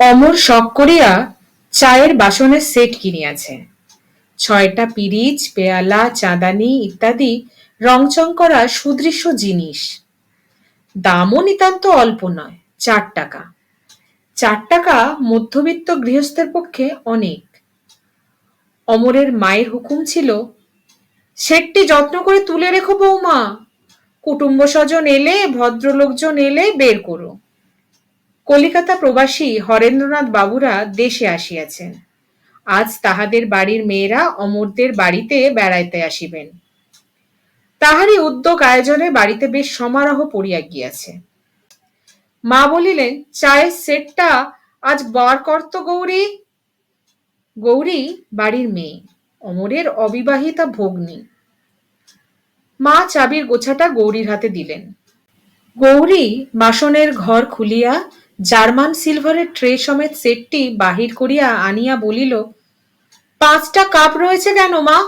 অমর শখ করিয়া চায়ের বাসনের সেট কিনিয়াছে। ছয়টা পিরিচ, পেয়ালা, চাঁদানি ইত্যাদি রংচং করা সুদৃশ্য জিনিস। দামও নিতান্ত অল্প নয়, চার টাকা। চার টাকা মধ্যবিত্ত গৃহস্থের পক্ষে অনেক। অমরের মায়ের হুকুম ছিল, সেটটি যত্ন করে তুলে রেখো বৌমা। কুটুম্ব স্বজন এলে, ভদ্রলোকজন এলে বের করো। কলিকাতা প্রবাসী হরেন্দ্রনাথ বাবুরা দেশে আসিয়াছেন। আজ তাহাদের বাড়ির মেয়েরা অমরদের বাড়িতে বেড়াইতে আসিবেন। তাহারই উদ্যোগ আয়োজনে বাড়িতে বেশ সমারোহ পড়িয়া গিয়াছে। মা বলিলেন, চায়ের সেটটা আজ বার করত গৌরী গৌরী বাড়ির মেয়ে, অমরের অবিবাহিতা ভগ্নী। মা চাবির গোছাটা গৌরীর হাতে দিলেন। গৌরী বাসনের ঘর খুলিয়া জার্মান সিলভারের ট্রে সমেত সেটটি বাহির করিয়া আনিয়া বলিল, পাঁচটা কাপ রয়েছে কেন মা?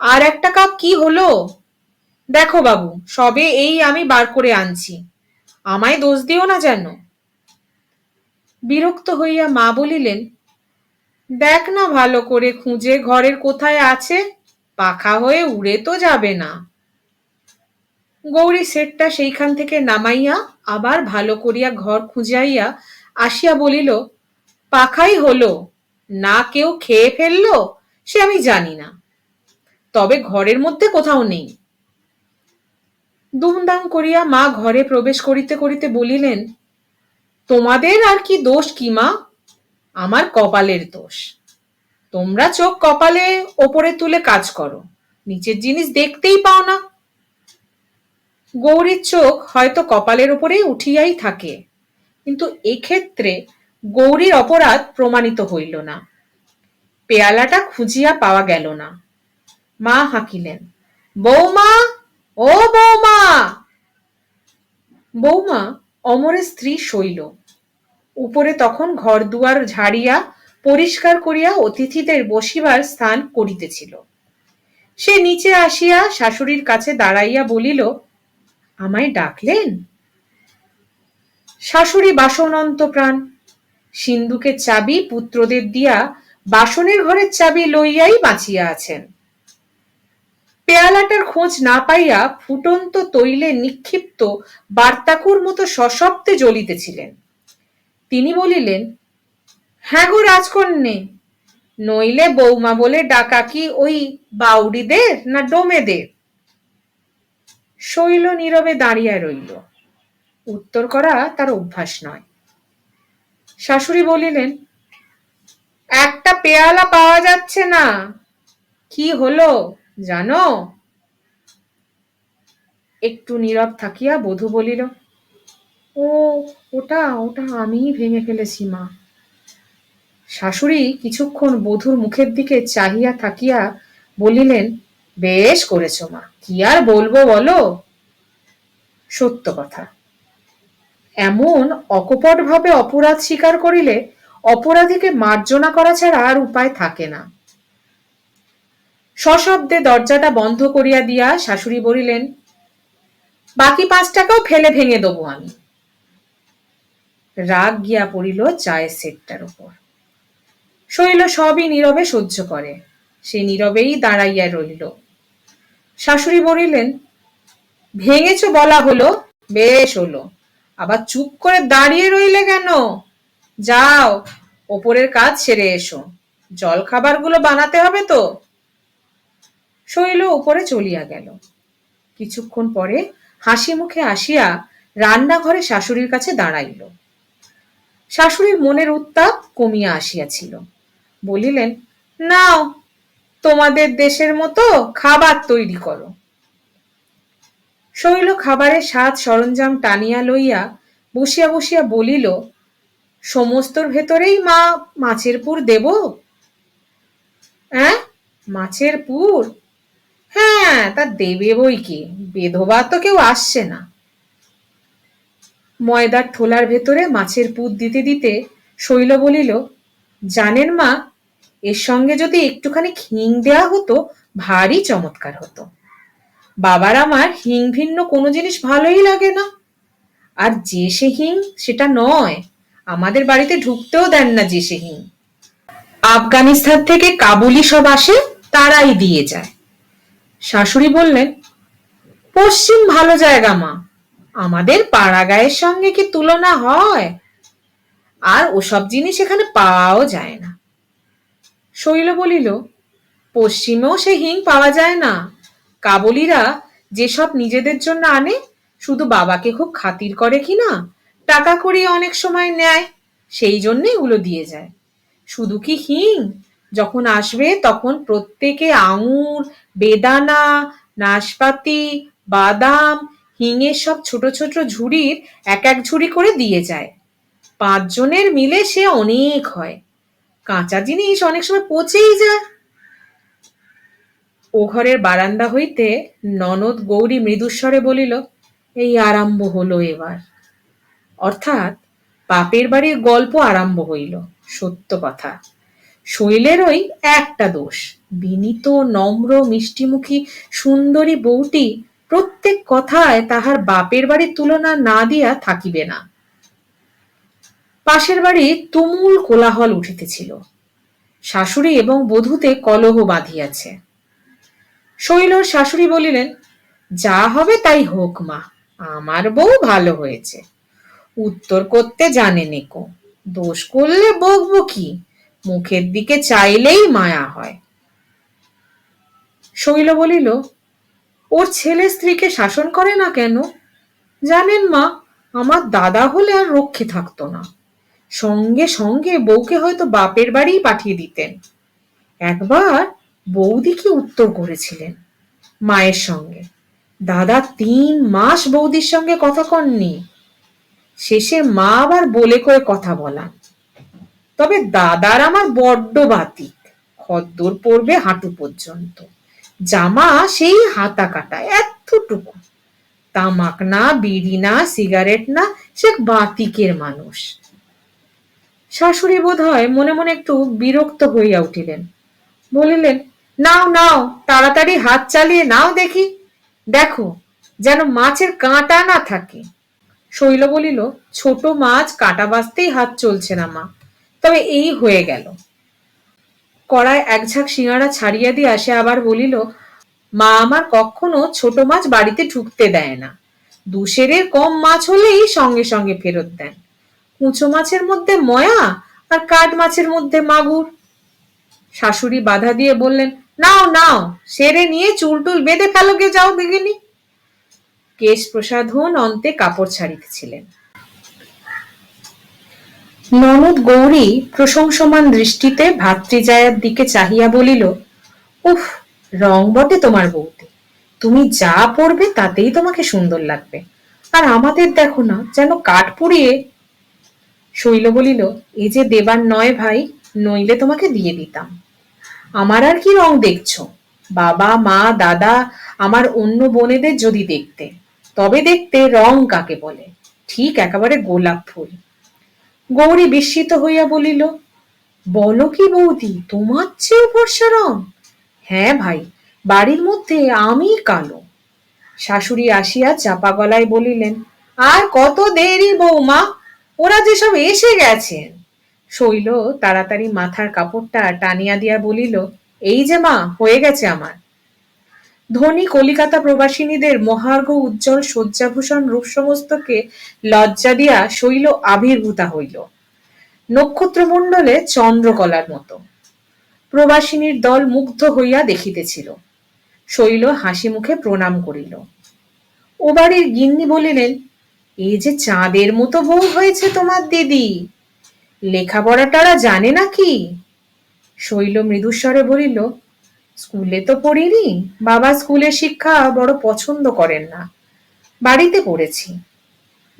আর একটা কাপ কি হলো? দেখো বাবু, সবে এই আমি বার করে আনছি। আমায় দোষ দিও না যেন। বিরক্ত হইয়া মা বলিলেন, দেখ না ভালো করে খুঁজে ঘরের কোথায় আছে, পাখা হয়ে উড়ে তো যাবে না। গৌরী সেটটা সেইখান থেকে নামাইয়া আবার ভালো করিয়া ঘর খুঁজাইয়া আসিয়া বলিল, পাখাই হলো, না কেউ খেয়ে ফেলল? সে আমি জানি না। তবে ঘরের মধ্যে কোথাও নেই। দুমদাম করিয়া মা ঘরে প্রবেশ করিতে করিতে বলিলেন, তোমাদের আর কি দোষ কি মা? আমার কপালের দোষ। তোমরা চোখ কপালে ওপরে তুলে কাজ করো। নিচের জিনিস দেখতেই পাও না। গৌরীর চোখ হয়তো কপালের উপরেই উঠিয়াই থাকে, কিন্তু এক্ষেত্রে গৌরীর অপরাধ প্রমাণিত হইল না। পেয়ালাটা খুঁজিয়া পাওয়া গেল না। মা হাঁকিলেন, বৌমা, ও বৌমা! বৌমা অমরের স্ত্রী শৈল। উপরে তখন ঘর দুয়ার ঝাড়িয়া পরিষ্কার করিয়া অতিথিদের বসিবার স্থান করিতেছিল। সে নিচে আসিয়া শাশুড়ির কাছে দাঁড়াইয়া বলিল আমায় ডাকলেন? শাশুড়ি বাসনন্ত প্রাণ, সিন্ধুকে চাবি পুত্রদের দিয়া বাসনের ঘরের চাবি লইয়াই বাঁচিয়া আছেন। পেয়ালাটার খোঁজ না পাইয়া ফুটন্ত তৈলে নিক্ষিপ্ত বার্তাকুর মতো সশব্দে জ্বলিতেছিলেন। তিনি বলিলেন হ্যাঁ গো রাজকন্যে, নইলে বৌমা বলে ডাকা কি ওই বাউরিদের না ডোমেদের? শৈল নীরবে দাঁড়িয়ে রইল। উত্তর করা তার অভ্যাস নয়। শাশুড়ি বলিলেন, একটা পেয়ালা পাওয়া যাচ্ছে না। কি হলো জানো? একটু নীরব থাকিয়া বধূ বলিল, ও, ওটা ওটা আমিই ভেঙে ফেলেছি, মা। শাশুড়ি কিছুক্ষণ বধুর মুখের দিকে চাহিয়া থাকিয়া বলিলেন বেশ করেছ মা। কি আর বলব বলো? সত্য কথা। এমন অকপট ভাবে অপরাধ স্বীকার করিলে অপরাধীকে মার্জনা করা ছাড়া আর উপায় থাকে না। সশব্দে দরজাটা বন্ধ করিয়া দিয়া শাশুড়ি বলিলেন, বাকি পাঁচ টাকাও ফেলে ভেঙে দেবো আমি। রাগ গিয়া পড়িল চায়ের সেটটার উপর। শৈল সবই নীরবে সহ্য করে। সে নীরবেই দাঁড়াইয়া রইল। শাশুড়ি বলিলেন, ভেঙেছ বলা হলো, বেশ হলো। আবার চুপ করে দাঁড়িয়ে রইলে কেন? যাও, ওপরের কাজ সেরে এসো। জল খাবারগুলো বানাতে হবে তো? শৈল উপরে চলিয়া গেল। কিছুক্ষণ পরে হাসি মুখে আসিয়া রান্নাঘরে শাশুড়ির কাছে দাঁড়াইল। শাশুড়ির মনের উত্তাপ কমিয়া আসিয়াছিল। বলিলেন, নাও তোমাদের দেশের মতো খাবার তৈরি করো। শৈল খাবারের স্বাদ সরঞ্জাম টানিয়া লইয়া বসিয়া বসিয়া বলিল, সমস্তর ভেতরেই মা মাছের পুর দেব? হ্যাঁ মাছের পুর? হ্যাঁ তা দেবে বই কি? বেধবা তো কেউ আসছে না। ময়দার থোলার ভেতরে মাছের পুর দিতে দিতে শৈল বলিল, জানেন মা এর সঙ্গে যদি একটুখানি হিং দেয়া হতো, ভারী চমৎকার হতো। বাবার আমার হিং ভিন্ন কোনো জিনিস ভালোই লাগে না। আর যে সে হিং, সেটা নয়। আমাদের বাড়িতে ঢুকতেও দেন না যে সে হিং। আফগানিস্তান থেকে কাবুলি সব আসে, তারাই দিয়ে যায়। শাশুড়ি বললেন, পশ্চিম ভালো জায়গা, মা। আমাদের পাড়াগায়ের সঙ্গে কি তুলনা হয়? আর ওসব জিনিস এখানে পাওয়াও যায় না। শৈল বলিল, পশ্চিমেও সে হিং পাওয়া যায় না। কাবলিরা যেসব নিজেদের জন্য আনে, শুধু বাবাকে খুব খাতির করে কি না? টাকা করিয়ে অনেক সময় নেয়, সেই জন্যে এগুলো দিয়ে যায়। শুধু কি হিং? যখন আসবে, তখন প্রত্যেকে আঙুর, বেদানা, নাশপাতি, বাদাম, হিঙের সব ছোট ছোট ঝুড়ির এক এক ঝুড়ি করে দিয়ে যায়। পাঁচজনের মিলে সে অনেক হয়। কাঁচা জিনিস অনেক সময় পচেই যায়। ও ঘরের বারান্দা হইতে ননদ গৌরী মৃদুস্বরে বলিল, এই আরম্ভ হলো এবার। অর্থাৎ বাপের বাড়ির গল্প আরম্ভ হইল, সত্য কথা। শৈলের ওই একটা দোষ, বিনীত, নম্র, মিষ্টিমুখী, সুন্দরী বউটি প্রত্যেক কথায় তাহার বাপের বাড়ির তুলনা না দিয়া থাকিবে না। পাশের বাড়ি তুমুল কোলাহল উঠিতেছিল। শাশুড়ি এবং বধূতে কলহ বাঁধিয়াছে। শৈলর শাশুড়ি বলিলেন, যা হবে তাই হোক মা, আমার বউ ভালো হয়েছে। উত্তর করতে জানে নেকো, দোষ করলে বকবো কি? মুখের দিকে চাইলেই মায়া হয়। শৈল বলিল, ওর ছেলে স্ত্রীকে শাসন করে না কেন? জানেন মা, আমার দাদা হলে আর রক্ষে থাকতো না। সঙ্গে সঙ্গে বউকে হয়তো বাপের বাড়িই পাঠিয়ে দিতেন। একবার বৌদি কি উত্তর করেছিলেন মায়ের সঙ্গে? দাদা তিন মাস বৌদির সঙ্গে কথা কননি। শেষে মা আবার বলে করে কথা বলান। তবে দাদার আমার বড্ড বাতিক, খদ্দর পড়বে হাঁটু পর্যন্ত। জামা সেই হাতা কাটা এতটুকু। তামাক না, বিড়ি না, সিগারেট না, সে বাতিকের মানুষ। শাশুড়ি বোধ হয় মনে মনে একটু বিরক্ত হইয়া উঠিলেন। বলিলেন, নাও নাও, তাড়াতাড়ি হাত চালিয়ে নাও দেখি। দেখো, যেন মাছের কাঁটা না থাকে। শৈল বলিল, ছোট মাছ কাটা বাঁচতেই হাত চলছে না মা, তবে এই হয়ে গেল। কড়ায় এক ঝাঁক ছাড়িয়া দিয়ে আসে আবার বলিল, মা আমার কখনো ছোট মাছ বাড়িতে ঢুকতে দেয় না। দুশেরের কম মাছ হলেই সঙ্গে সঙ্গে ফেরত দেন। কুঁচো মাছের মধ্যে ময়া আর কাঠ মাছের মধ্যে মাগুর? শাশুড়ি বাধা দিয়ে বললেন, নাও নাও, সেরে নিয়ে চুল টুল বেঁধে ফেলো গে, যাও দেখিনি। কেশ প্রসাধন অন্তে কাপড় ছাড়িতেছিলেন। ননদ গৌরী প্রশংসমান দৃষ্টিতে ভাতৃজায়ার দিকে চাহিয়া বলিল, উফ, রং বটে তোমার বউতে। তুমি যা পরবে তাতেই তোমাকে সুন্দর লাগবে। আর আমাদের দেখো না, যেন কাঠ পুড়িয়ে শৈল বলিল, এ যে দেবার নয় ভাই, নইলে তোমাকে দিয়ে দিতাম। আমার আর কি রং দেখছ? বাবা, মা, দাদা, আমার অন্য বোনেদের যদি দেখতে, তবে দেখতে রং কাকে বলে? ঠিক একেবারে গোলাপ ফুল। গৌরী বিস্মিত হইয়া বলিল, বলো কি বৌদি, তোমার চেয়ে ভরসা রং? হ্যাঁ ভাই, বাড়ির মধ্যে আমি কালো। শাশুড়ি আসিয়া চাপা গলায় বলিলেন, আর কত দেরি বৌমা ওরা যেসব এসে গেছেন শৈল তাড়াতাড়ি মাথার কাপড়টা টানিয়া দিয়া বলিল, এই যে মা, হয়ে গেছে আমার। ধনী কলিকাতা প্রবাসিনীদের মহার্ঘ উজ্জ্বল শয্যাভূষণ রূপ সমস্তকে লজ্জা দিয়া শৈল আবির্ভূতা হইল। নক্ষত্রমণ্ডলে চন্দ্রকলার মতো। প্রবাসিনীর দল মুগ্ধ হইয়া দেখিতেছিল। শৈল হাসি মুখে প্রণাম করিল। ও বাড়ির গিন্নি বলিলেন এই যে চাঁদের মতো বউ হয়েছে তোমার দিদি। লেখাপড়াটারা জানে নাকি? শৈল মৃদুস্বরে বলিল, স্কুলে তো পড়িনি, বাবা স্কুলের শিক্ষা বড় পছন্দ করেন না। বাড়িতে পড়েছি।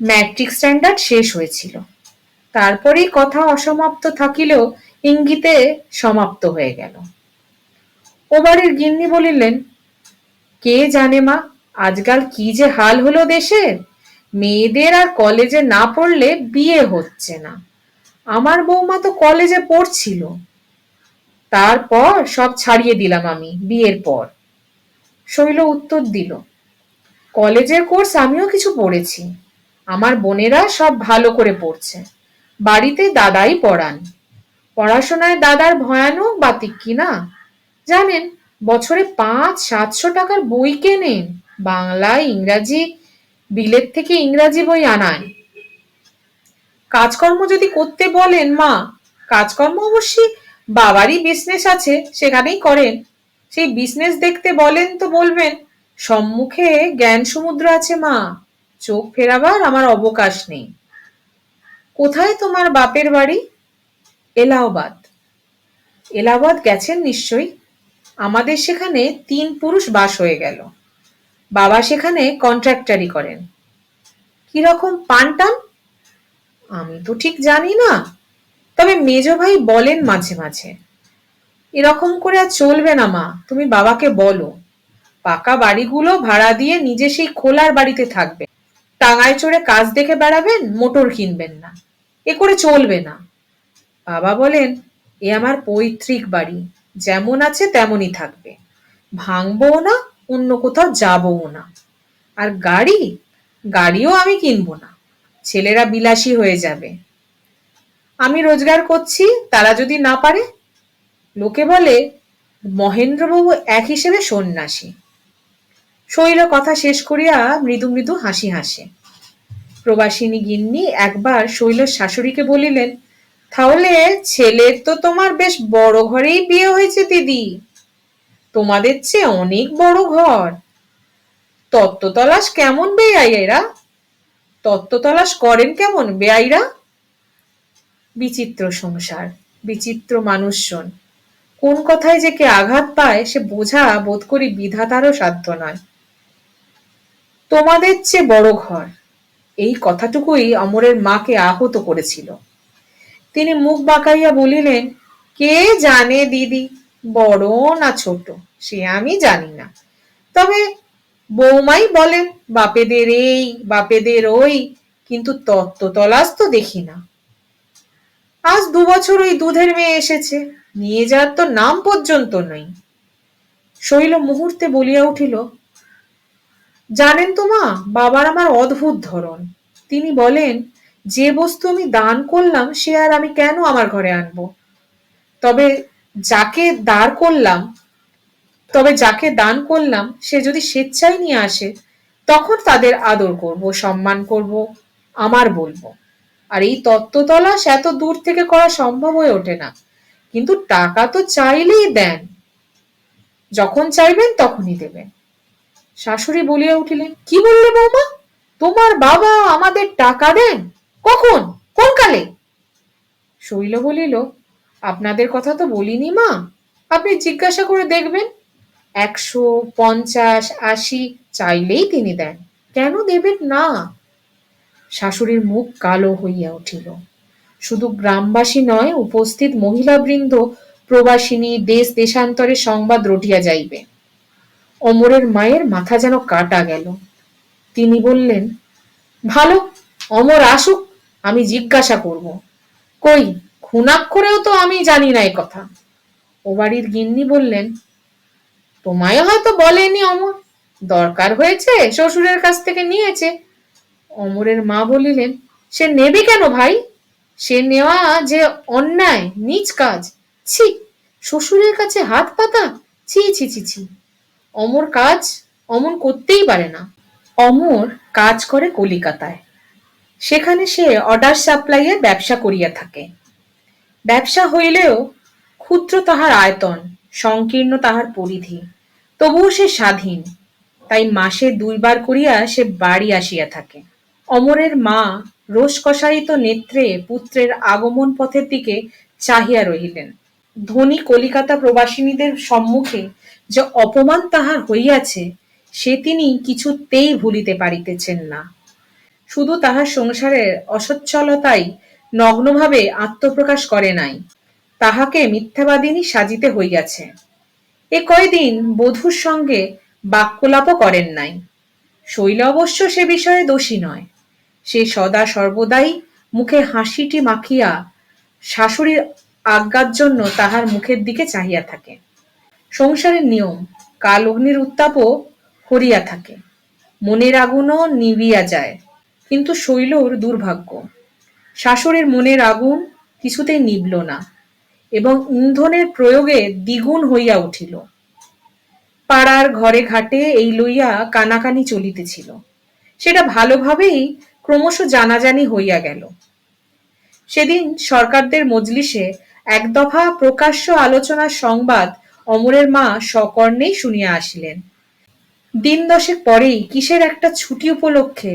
ম্যাট্রিক স্ট্যান্ডার্ড শেষ হয়েছিল। তারপরেই কথা অসমাপ্ত থাকিলেও ইঙ্গিতে সমাপ্ত হয়ে গেল। ও বাড়ির গিন্নি বলিলেন, কে জানে মা, আজকাল কি যে হাল হলো দেশের? মেয়েদের আর কলেজে না পড়লে বিয়ে হচ্ছে না। আমার বৌমা তো কলেজে পড়ছিল। তারপর সব ছাড়িয়ে দিলাম আমি বিয়ের পর। শৈল উত্তর দিল, কলেজের কোর্স আমিও কিছু পড়েছি। আমার বোনেরা সব ভালো করে পড়ছে। বাড়িতে দাদাই পড়ান। পড়াশোনায় দাদার ভয়ানক বাতিক কি না? জানেন, বছরে পাঁচ সাতশো টাকার বই কেনেন। বাংলা, ইংরাজি বিলেত থেকে ইংরাজি বই আনায়। কাজকর্ম যদি করতে বলেন মা, কাজকর্ম অবশ্যই বাবারই বিজনেস আছে, সেখানেই করেন। সেই বিজনেস দেখতে বলেন তো বলবেন, সম্মুখে জ্ঞান সমুদ্র আছে মা, চোখ ফেরাবার আমার অবকাশ নেই। কোথায় তোমার বাপের বাড়ি? এলাহাবাদ। এলাহাবাদ গেছেন নিশ্চয়ই? আমাদের সেখানে তিন পুরুষ বাস হয়ে গেল। বাবা সেখানে কন্ট্রাক্টারি করেন। কীরকম পান টান আমি তো ঠিক জানি না। তবে মেজ ভাই বলেন মাঝে মাঝে। এরকম করে আর চলবে না মা, তুমি বাবাকে বলো। পাকা বাড়িগুলো ভাড়া দিয়ে নিজে সেই খোলার বাড়িতে থাকবে। টাঙায় চড়ে কাজ দেখে বেড়াবেন, মোটর কিনবেন না। এ করে চলবে না। বাবা বলেন, এ আমার পৈতৃক বাড়ি, যেমন আছে তেমনই থাকবে। ভাঙবও না অন্য কোথাও যাবও না। আর গাড়ি? গাড়িও আমি কিনবো না। ছেলেরা বিলাসী হয়ে যাবে। আমি রোজগার করছি, তারা যদি না পারে? লোকে বলে, মহেন্দ্রবাবু এক হিসেবে সন্ন্যাসী। শৈল কথা শেষ করিয়া মৃদু মৃদু হাসি হাসে। প্রবাসিনী গিন্নি একবার শৈলের শাশুড়িকে বলিলেন, তাহলে ছেলের তো তোমার বেশ বড় ঘরেই বিয়ে হয়েছে দিদি। তোমাদের চেয়ে অনেক বড় ঘর। তত্ত্ব তলাশ কেমন বেআইয়েরা তত্ত্ব তলাশ করেন কেমন বেআইরা? বিচিত্র সংসার, বিচিত্র মানুষজন। কোন কথায় যে কে আঘাত পায়, সে বোঝা বোধ করি বিধাতারও সাধ্য নয়। তোমাদের চেয়ে বড় ঘর, এই কথাটুকুই অমরের মাকে আহত করেছিল। তিনি মুখ বাঁকাইয়া বলিলেন, কে জানে দিদি বড় না ছোট, সে আমি জানি না। তবে বৌমাই বলেন, বাপেদের এই, বাপেদের ওই, কিন্তু তত্ত্ব তলাস তো দেখি না। আজ দু বছর ওই দুধের মেয়ে এসেছে, নিয়ে যাওয়ার তো নাম পর্যন্ত নেই। শৈল মুহূর্তে বলিয়া উঠিল, জানেন তো মা, বাবার আমার অদ্ভুত ধরন। তিনি বলেন, যে বস্তু আমি দান করলাম, সে আর আমি কেন আমার ঘরে আনব? তবে যাকে দাঁড় করলাম, তবে যাকে দান করলাম, সে যদি স্বেচ্ছায় নিয়ে আসে, তখন তাদের আদর করব, সম্মান করব, আমার বলব। আর এই তত্ত্ব তলাশ এত দূর থেকে করা সম্ভব হয়ে ওঠে না। কিন্তু টাকা তো চাইলেই দেন। যখন চাইবেন তখনই দেবেন। শাশুড়ি বলিয়া উঠিলেন, কি বললে বৌমা? তোমার বাবা আমাদের টাকা দেন? কখন? কোন কালে? শৈল বলিল আপনাদের কথা তো বলিনি, মা। আপনি জিজ্ঞাসা করে দেখবেন। একশো পঞ্চাশ আশি চাইলেই তিনি দেন। কেন দেবেন না? শাশুড়ির মুখ কালো হইয়া উঠিল। শুধু গ্রামবাসী নয়, উপস্থিত মহিলাবৃন্দ, প্রবাসিনী, দেশ, দেশান্তরে সংবাদ রটিয়া যাইবে। অমরের মায়ের মাথা যেন কাটা গেল। তিনি বললেন, ভালো, অমর আসুক, আমি জিজ্ঞাসা করব। কই খুনাক্ষরেও তো আমি জানি না কথা। ও বাড়ির গিন্নি বললেন, তোমায় হয়তো বলেনি অমর, দরকার হয়েছে, শ্বশুরের কাছ থেকে নিয়েছে। অমরের মা বলিলেন, সে নেবে কেন ভাই? সে নেওয়া যে অন্যায়, নিজ কাজ। ছি, শ্বশুরের কাছে হাত পাতা? ছি ছি ছি ছি। অমর কাজ অমন করতেই পারে না। অমর কাজ করে কলিকাতায়। সেখানে সে অর্ডার সাপ্লাইয়ে ব্যবসা করিয়া থাকে। ব্যবসা হইলেও ক্ষুদ্র তাহার আয়তন, সংকীর্ণ তাহার পরিধি। তবুও সে স্বাধীন। তাই মাসে দুইবার করিয়া সে বাড়ি আসিয়া থাকে। অমরের মা রোষকষায়িত নেত্রে পুত্রের আগমন পথের দিকে চাহিয়া রহিলেন। ধনী কলিকাতা প্রবাসিনীদের সম্মুখে যে অপমান তাহার হইয়াছে, সে তিনি কিছুতেই ভুলিতে পারিতেছেন না। শুধু তাহার সংসারের অসচ্ছলতাই নগ্নভাবে আত্মপ্রকাশ করে নাই। তাহাকে মিথ্যাবাদিনী সাজিতে হইয়াছে। এ কয়দিন বধূর সঙ্গে বাক্যলাপও করেন নাই। শৈল অবশ্য সে বিষয়ে দোষী নয়। সে সদা সর্বদাই মুখে হাসিটি মাখিয়া শাশুড়ির আজ্ঞার জন্য তাহার মুখের দিকে চাহিয়া থাকে। সংসারের নিয়ম, কাল অগ্নির উত্তাপও হরিয়া থাকে। মনের আগুনও নিবিয়া যায়। কিন্তু শৈলর দুর্ভাগ্য শাশুড়ির মনের আগুন কিছুতেই নিবল না এবং ইন্ধনের প্রয়োগে দ্বিগুণ হইয়া উঠিল। পাড়ার ঘরে ঘাটে এই লইয়া কানাকানি চলিতেছিল। সেটা ভালোভাবেই ক্রমশ জানাজানি হইয়া গেল। সেদিন সরকারদের মজলিসে এক দফা প্রকাশ্য আলোচনার সংবাদ অমরের মা সকর্ণেই শুনিয়া আসিলেন। দিন দশেক পরেই কিসের একটা ছুটি উপলক্ষে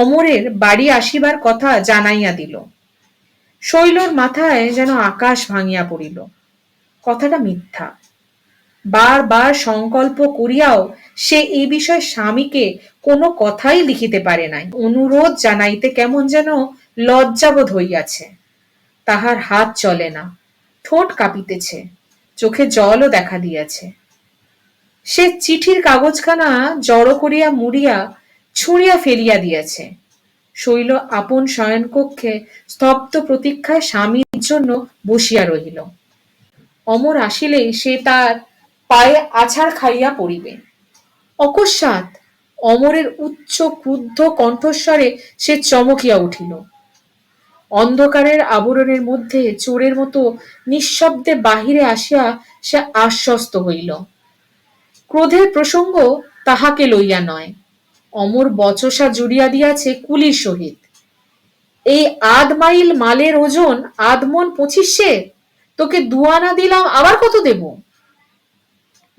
অমরের বাড়ি আসিবার কথা জানাইয়া দিল। শৈলর মাথায় যেন আকাশ ভাঙিয়া পড়িল। কথাটা মিথ্যা। বারবার সংকল্প করিয়াও সে এই বিষয়ে স্বামীকে কোনো কথাই লিখিতে পারে নাই। অনুরোধ জানাইতে কেমন যেন লজ্জাবোধ হইয়াছে। তাহার হাত চলে না, ঠোঁট কাঁপিতেছে, চোখে জলও দেখা দিয়াছে। সে চিঠির কাগজখানা জড়ো করিয়া মুড়িয়া ছুঁড়িয়া ফেলিয়া দিয়াছে। শৈল আপন শয়নকক্ষে স্তব্ধ প্রতীক্ষায় স্বামীর জন্য বসিয়া রহিল। অমর আসিলেই সে তার পায়ে আছাড় খাইয়া পড়িবে। অকস্মাৎ অমরের উচ্চ ক্রুদ্ধ কণ্ঠস্বরে সে চমকিয়া উঠিল। অন্ধকারের আবরণের মধ্যে চোরের মতো নিঃশব্দে বাহিরে আসিয়া সে আশ্বস্ত হইল। ক্রোধের প্রসঙ্গ তাহাকে লইয়া নয়। অমর বচসা জুড়িয়া দিয়াছে কুলির সহিত। এই আধ মাইল মালের ওজন আধমন পঁচিশে? তোকে দুয়ানা দিলাম, আবার কত দেব?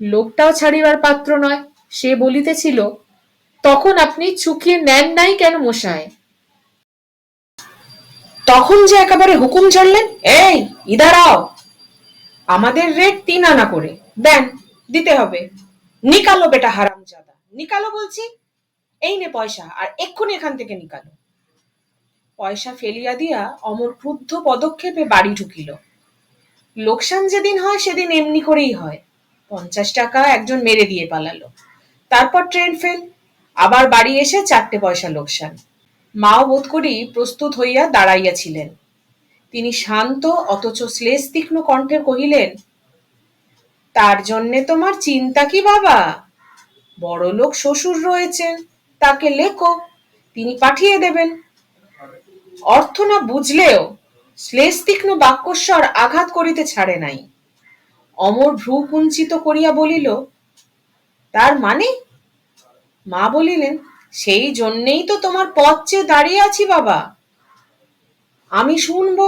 লোকটাও ছাড়িবার পাত্র নয়, সে বলিতেছিল, তখন আপনি চুকিয়ে নেন নাই কেন মশায়? তখন যে একেবারে হুকুম ছাড়লেন, এই ইদারাও আমাদের রেট তিন আনা করে। দেন, দিতে হবে। নিকালো বেটা হারাম জাদা নিকালো বলছি এই নে পয়সা, আর এক্ষুনি এখান থেকে নিকালো। পয়সা ফেলিয়া দিয়া অমর ক্রুদ্ধ পদক্ষেপে বাড়ি ঢুকিল। লোকসান যেদিন হয়, সেদিন এমনি করেই হয়। পঞ্চাশ টাকা একজন মেরে দিয়ে পালালো। তারপর ট্রেন ফেল, আবার বাড়ি এসে চারটে পয়সা লোকসান। মাও বোধ করি প্রস্তুত হইয়া দাঁড়াইয়াছিলেন তিনি শান্ত, অথচ শ্লেষ তীক্ষ্ণ কণ্ঠে কহিলেন, তার জন্যে তোমার চিন্তা কি বাবা? বড় লোক শ্বশুর রয়েছেন। তাকে লেখো, তিনি পাঠিয়ে দেবেন। অর্থ না বুঝলেও শ্লেষ তীক্ষ্ণ বাক্যস্বর আঘাত করিতে ছাড়ে নাই। অমর ভ্রু কুঞ্চিত করিয়া বলিল, তার মানে? মা বলিলেন, সেই জন্যেই তো তোমার পথ চেয়ে দাঁড়িয়ে আছি বাবা। আমি শুনব,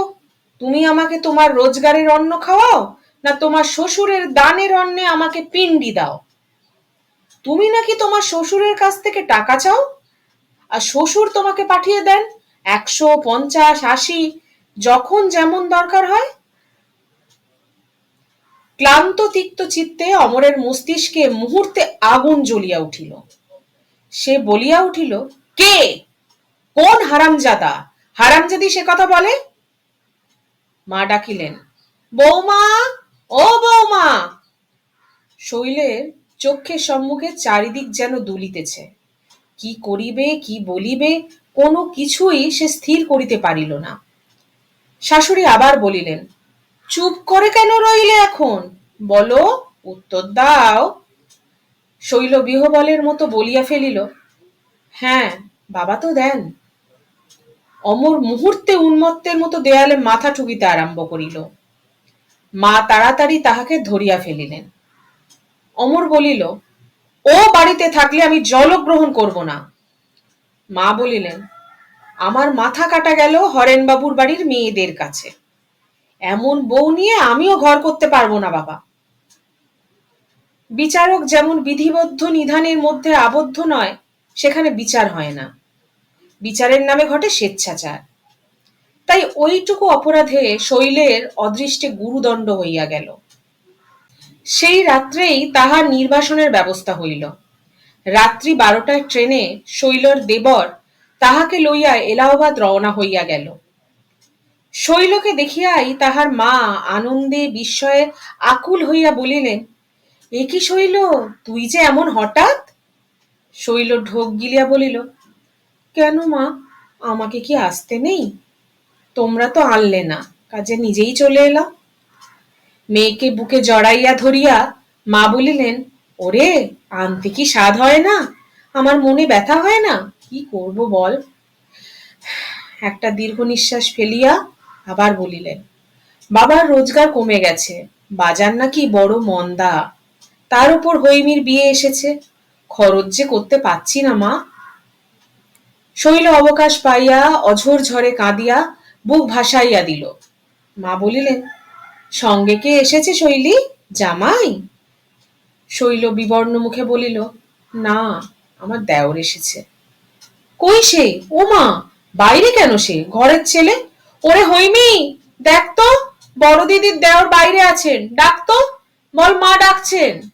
তুমি আমাকে তোমার রোজগারের অন্ন খাওয়াও না তোমার শ্বশুরের দানের অন্নে আমাকে পিণ্ডি দাও? তুমি নাকি তোমার শ্বশুরের কাছ থেকে টাকা চাও? আর শ্বশুর তোমাকে পাঠিয়ে দেন একশো পঞ্চাশ, আশি, যখন যেমন দরকার হয়। ক্লান্ত, তিক্ত চিত্তে অমরের মস্তিষ্কে মুহূর্তে আগুন জ্বলিয়া উঠিল। সে বলিয়া উঠিল, কে? কোন হারামজাদা? হারামজাদি সে কথা বলে? মা ডাকিলেন, বৌমা, ও বৌমা। শৈলের চক্ষের সম্মুখে চারিদিক যেন দুলিতেছে। কি করিবে, কি বলিবে, কোনো কিছুই সে স্থির করিতে পারিল না। শাশুড়ি আবার বলিলেন, চুপ করে কেন রইলে এখন? বলো, উত্তর দাও। শৈল বিহবলের মতো বলিয়া ফেলিল হ্যাঁ বাবা তো দেন। অমর মুহূর্তে উন্মত্তের মতো দেয়ালে মাথা ঠুকিতে আরম্ভ করিল। মা তাড়াতাড়ি তাহাকে ধরিয়া ফেলিলেন। অমর বলিল, ও বাড়িতে থাকলে আমি জলগ্রহণ করব না। মা বলিলেন, আমার মাথা কাটা গেল হরেনবাবুর বাড়ির মেয়েদের কাছে। এমন বউ নিয়ে আমিও ঘর করতে পারব না, বাবা। বিচারক যেমন বিধিবদ্ধ নিধানের মধ্যে আবদ্ধ নয়, সেখানে বিচার হয় না। বিচারের নামে ঘটে স্বেচ্ছাচার। তাই ওইটুকু অপরাধে শৈলের অদৃষ্টে গুরুদণ্ড হইয়া গেল। সেই রাত্রেই তাহার নির্বাসনের ব্যবস্থা হইল। রাত্রি বারোটায় ট্রেনে শৈলর দেবর তাহাকে লইয়া এলাহাবাদ রওনা হইয়া গেল। শৈলকে দেখিয়াই তাহার মা আনন্দে বিস্ময়ে আকুল হইয়া বলিলেন, এ কি শৈল? তুই যে এমন হঠাৎ? শৈল ঢোক গিলিয়া বলিল, কেন মা? আমাকে কি আসতে নেই? তোমরা তো আনলে না, কাজে নিজেই চলে এলাম। মেয়েকে বুকে জড়াইয়া ধরিয়া মা বলিলেন, ওরে, আনতে কি স্বাদ হয় না? আমার মনে ব্যথা হয় না? কি করব বল? একটা দীর্ঘ নিঃশ্বাস ফেলিয়া আবার বলিলেন, বাবার রোজগার কমে গেছে, বাজার নাকি বড় মন্দা। তার উপর হৈমির বিয়ে এসেছে, খরচ যে করতে পারছি না মা। শৈল অবকাশ পাইয়া অঝোর ঝরে কাঁদিয়া বুক ভাসাইয়া দিল। মা বলিলেন সঙ্গে কে এসেছে শৈলী? জামাই। শৈল বিবর্ণ মুখে বলিল, না, আমার দেওর এসেছে। কই সে? ও মা, বাইরে কেন সে? ঘরের ছেলে? ওরে হৈমি, দেখ তো, বড় দিদির দেওর বাইরে আছেন। ডাক তো, বল মা ডাকছেন।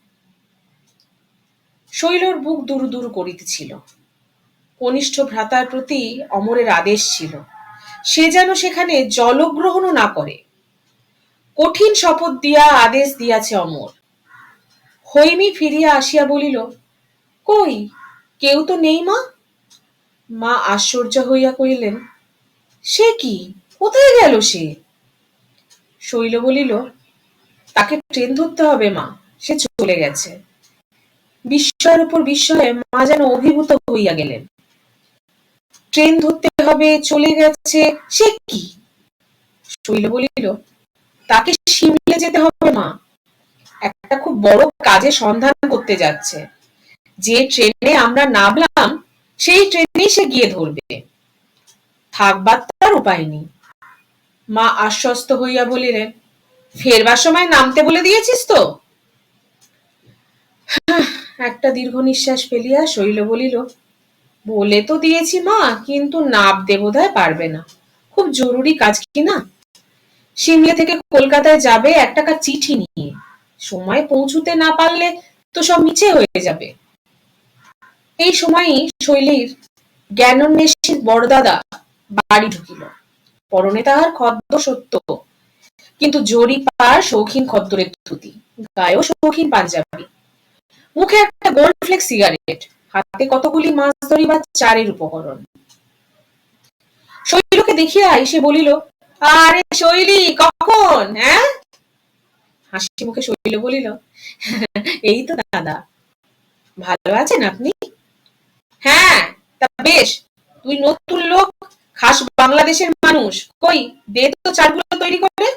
শৈলর বুক দুরু দুরু করিতেছিল। কনিষ্ঠ ভ্রাতার প্রতি অমরের আদেশ ছিল। সে যেন সেখানে জলগ্রহণও না করে। কঠিন শপথ দিয়া আদেশ দিয়াছে অমর। হৈমি ফিরিয়া আসিয়া বলিল, কই, কেউ তো নেই মা? মা আশ্চর্য হইয়া কহিলেন, সে কি? কোথায় গেল সে? শৈল বলিল, তাকে ট্রেন ধরতে হবে মা, সে চলে গেছে। বিস্ময়ের উপর বিস্ময়ে মা যেন অভিভূত হইয়া গেলেন। ট্রেন ধরতে হবে, চলে গেছে, সে কি? শৈল বলিল তাকে সিমলে যেতে হবে মা। একটা খুব বড় কাজে সন্ধান করতে যাচ্ছে। যে ট্রেনে আমরা নামলাম, সেই ট্রেনেই সে গিয়ে ধরবে। থাকবার তার উপায় নেই। মা আশ্বস্ত হইয়া বলিলেন, ফেরবার সময় নামতে বলে দিয়েছিস তো? একটা দীর্ঘ নিঃশ্বাস ফেলিয়া শৈল বলিল, বলে তো দিয়েছি মা, কিন্তু নাবতে বোধহয় পারবে না। খুব জরুরি কাজ কি না? সিমলে থেকে কলকাতায় যাবে এক টাকা চিঠি নিয়ে। সময় পৌঁছুতে না পারলে তো সব মিছে হয়ে যাবে। এই সময়ই শৈলীর জ্ঞানোন্বেষীর বড়দাদা বাড়ি ঢুকিল। পরনে তাহার খদ্দ সত্য, কিন্তু জরি পার শৌখিন খদ্দরের ধুতি, গায়েও শৌখিন পাঞ্জাবি। মুখে একটা গোল্ড ফ্লেক্স সিগারেট, হাতে কতগুলি মাছ ধরিবার চারের উপকরণ। শৈলকে দেখিয়াই সে বলিল আরে শৈলী, কখন? হ্যাঁ? হাসি মুখে শৈল বলিল, এই তো দাদা। ভালো আছেন আপনি? হ্যাঁ তা বেশ। তুই নতুন লোক, খাস বাংলাদেশের মানুষ। কই, দে তো চারগুলো তৈরি করে।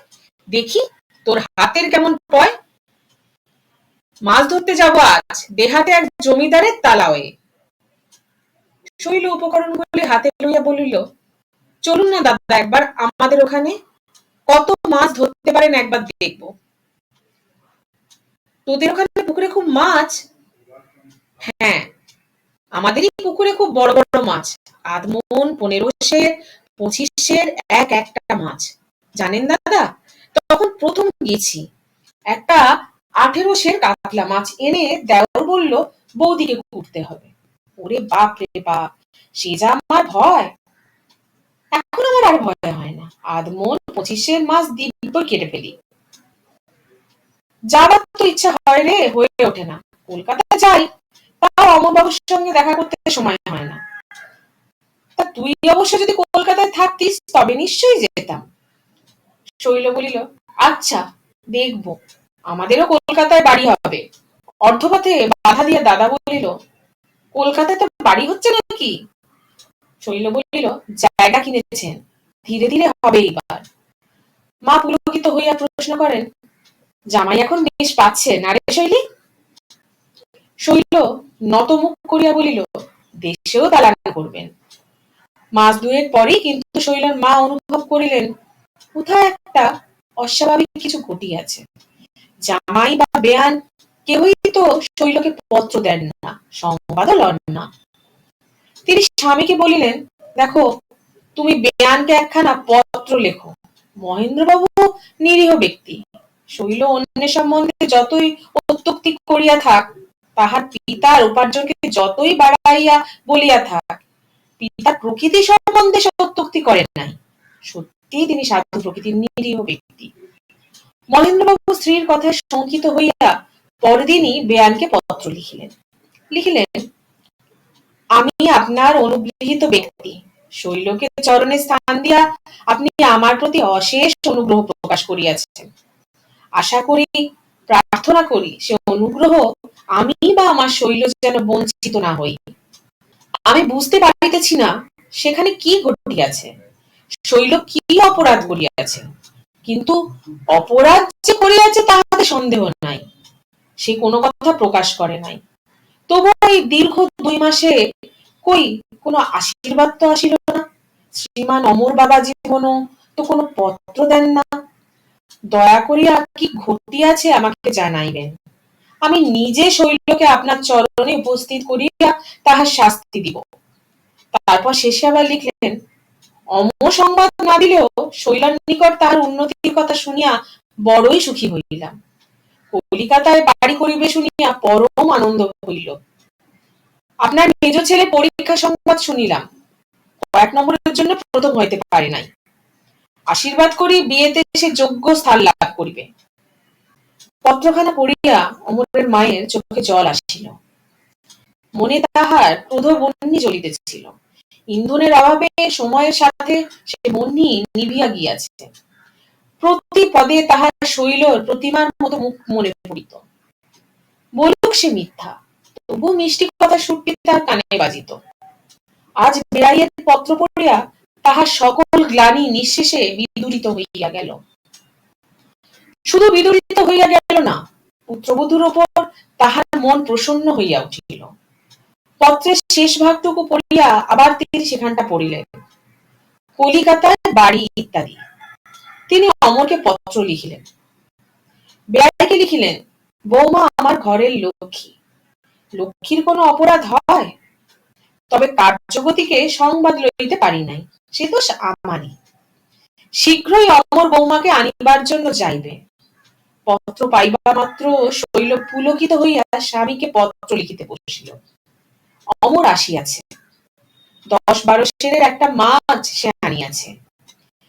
দেখি, তোর হাতের কেমন পয়। মাছ ধরতে যাব আজ। দেহাতে এক জমিদারের তালাওয়ে। শৈল উপকরণগুলি হাতে লইয়া বলিল চলুন না দাদা, একবার আমাদের ওখানে কত মাছ ধরতে পারেন একবার দেখব। তোদের ওখানে পুকুরে খুব মাছ? হ্যাঁ আমাদেরই পুকুরে খুব বড় বড় মাছ। আধমন পনেরো সের পঁচিশ সের এক একটা মাছ। জানেন দাদা? তখন প্রথম গেছি। একটা আঠেরো সের কাতলা মাছ এনে দেওর বলল, বৌদিকে কুটতে হবে। ওরে বাপ রে বাপ, সে যা আমার ভয়। এখন আমার আর ভয় হয় না। আধমন পঁচিশের মাছ দিব্য কেটে ফেলি। যাবার তো ইচ্ছা হয় রে, হয়ে ওঠে না। কলকাতা যাই, তাও অমরবাবুর সঙ্গে দেখা করতে সময় হয় না। তা তুই অবশ্য যদি কলকাতায় থাকতিস, তবে নিশ্চয়ই যেতাম। শৈল বলিল আচ্ছা দেখব। আমাদেরও কলকাতায় বাড়ি হবে। অর্ধপথে বাধা দিয়ে দাদা বলিল, কলকাতায় তো বাড়ি হচ্ছে নাকি? শৈল বলিল, জায়গা কিনেছেন। ধীরে ধীরে হবে এইবার। মা পুলকিত হইয়া প্রশ্ন করেন, জামাই এখন বেশ পাচ্ছেন আরে শৈলী? শৈল নতমুখ করিয়া বলিল, দেশেও দালান করবেন। মাস দুয়ের পরেই কিন্তু শৈলের মা অনুভব করিলেন, কোথায় একটা অস্বাভাবিক কিছু ঘটিয়াছে। জামাই বা বেয়ান কেউই তো শৈলকে পত্র দেন না, সংবাদও লন না। তিনি স্বামীকে বলিলেন, দেখো, তুমি বেয়ানকে একখানা পত্র লেখো। মহেন্দ্রবাবু নিরীহ ব্যক্তি। শৈল অন্যের সম্বন্ধে যতই অত্যুক্তি করিয়া থাক, তাহার পিতার উপার্জনকে যতই বাড়াইয়া বলিয়া থাক, পিতা প্রকৃতি সম্বন্ধে সত্যুক্তি করেন নাই। সত্যি তিনি সাধু প্রকৃতির নিরীহ ব্যক্তি। মহেন্দ্রবাবু স্ত্রীর কথায় শঙ্কিত হইয়া পরদিনই বেয়ানকে পত্র লিখিলেন। লিখিলেন আমি আপনার অনুগৃহীত ব্যক্তি। শৈলকে চরণে স্থান দিয়া আপনি আমার প্রতি অশেষ অনুগ্রহ প্রকাশ করিয়াছেন। আশা করি, প্রার্থনা করি, সে অনুগ্রহ আমি বা আমার শৈল যেন বঞ্চিত না হই। আমি বুঝতে পারিতেছি না, সেখানে কি ঘটিয়াছে। শৈল কি অপরাধ করিয়াছে? কিন্তু অপরাধ যে করিয়াছে তাহাতে সন্দেহ নাই। সে কোনো কথা প্রকাশ করে নাই। তবু এই দীর্ঘ দুই মাসে কই কোনো আশীর্বাদ তো আসিল না? শ্রীমান অমর বাবা জীবনও তো কোনো পত্র দেন না। দয়া করিয়া কি ঘটিয়াছে আমাকে জানাইবেন। আমি নিজে শৈলকে আপনার চরণে উপস্থিত করিয়া তাহার শাস্তি দিব। তারপর শেষে আবার লিখলেন, অমর সংবাদ না দিলেও শৈলার নিকট তাহার উন্নতির কথা শুনিয়া বড়ই সুখী হইলাম। কলিকাতায় বাড়ি করিবে শুনিয়া পরম আনন্দ হইল। আপনার মেজ ছেলে পরীক্ষা সংবাদ শুনিলাম। কয়েক নম্বরের জন্য প্রথম হইতে পারে নাই। আশীর্বাদ করি বিয়েতে সে যোগ্য স্থান লাভ করিবে। পত্রখানা পড়িয়া অমরের মায়ের চোখে জল আসছিল মনে তাহার ক্রোধ বন্যি জ্বলিতেছিল। ইন্ধনের অভাবে সময়ের সাথে সে বন্যি নিভিয়া গিয়াছে। প্রতি পদে তাহার শৈলর প্রতিমার মতো মুখ মনে পড়িত। বলুক সে মিথ্যা তবু মিষ্টি কথা সুরটি তার কানে বাজিত। আজ বেড়াইয়ের পত্র পড়িয়া তাহার সকল গ্লানি নিঃশেষে বিদূরিত হইয়া গেল। শুধু বিদূরিত হইয়া গেল না, পুত্রবধূর ওপর তাহার মন প্রসন্ন হইয়া উঠিল। পত্রের শেষ ভাগটুকু পড়িয়া আবার তিনি সেখানটা পড়িলেন। কলিকাতায় বাড়ি ইত্যাদি। তিনি অমরকে পত্র লিখিলেন। বেড়াইকে লিখিলেন, বৌমা, আমার ঘরের লক্ষ্মী। লক্ষ্মীর কোনো অপরাধ হয়? তবে কার্যগতিকে সংবাদ লইতে পারি নাই, সে তো আমারই। শীঘ্রই অমর বৌমাকে আনিবার জন্য যাইবে। পত্র পাইবা মাত্র শৈল পুলকিত হইয়া স্বামীকে পত্র লিখিতে বসিল। অমর আসিয়াছে। দশ বারো সেরের একটা মাছ সে আনিয়াছে।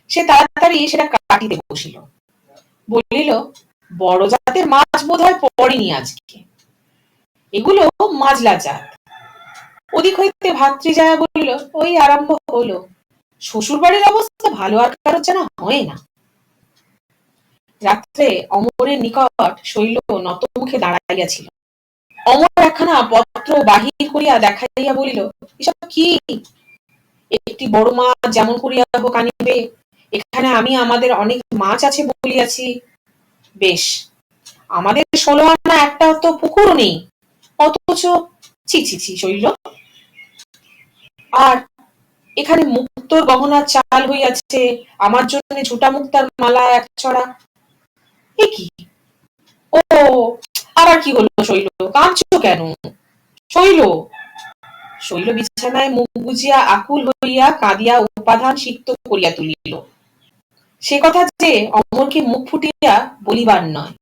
সে তাড়াতাড়ি সেটা কাটিতে বসিল। বলিল, বড় জাতের মাছ বোধ হয় পড়েনি আজকে। এগুলো মাজলা জাত। ওদিক হইতে ভাতৃ যায় বলিল, ওই আরম্ভ হলো শ্বশুর বাড়ির অবস্থা ভালো আর কারোর যেন হয় না। রাত্রে অমরের নিকট শৈল নত মুখে দাঁড়াইয়াছিল। অমর একখানা পত্র বাহির করিয়া দেখাইয়া বলিল, এসব কি? একটি বড় মাছ যেমন করিয়া হোক আনিবে এখানে আমি আমাদের অনেক মাছ আছে বলিয়াছি। বেশ, আমাদের ষোলো আনা একটা তো পুকুরও নেই। অথচ, ছি ছি ছি শৈল আর এখানে মুক্তোর গহনা চাল হইয়াছে, আমার জন্য ঝুটা মুক্তার মালা এক ছড়া। এ কি? ও, আবার কি হলো শৈল কাঁদছো কেন? শৈল শৈল বিছানায় মুখ বুঝিয়া আকুল হইয়া কাঁদিয়া উপাদান সিক্ত করিয়া তুলিল। সে কথা যে অমরকে মুখ ফুটিয়া বলিবার নয়।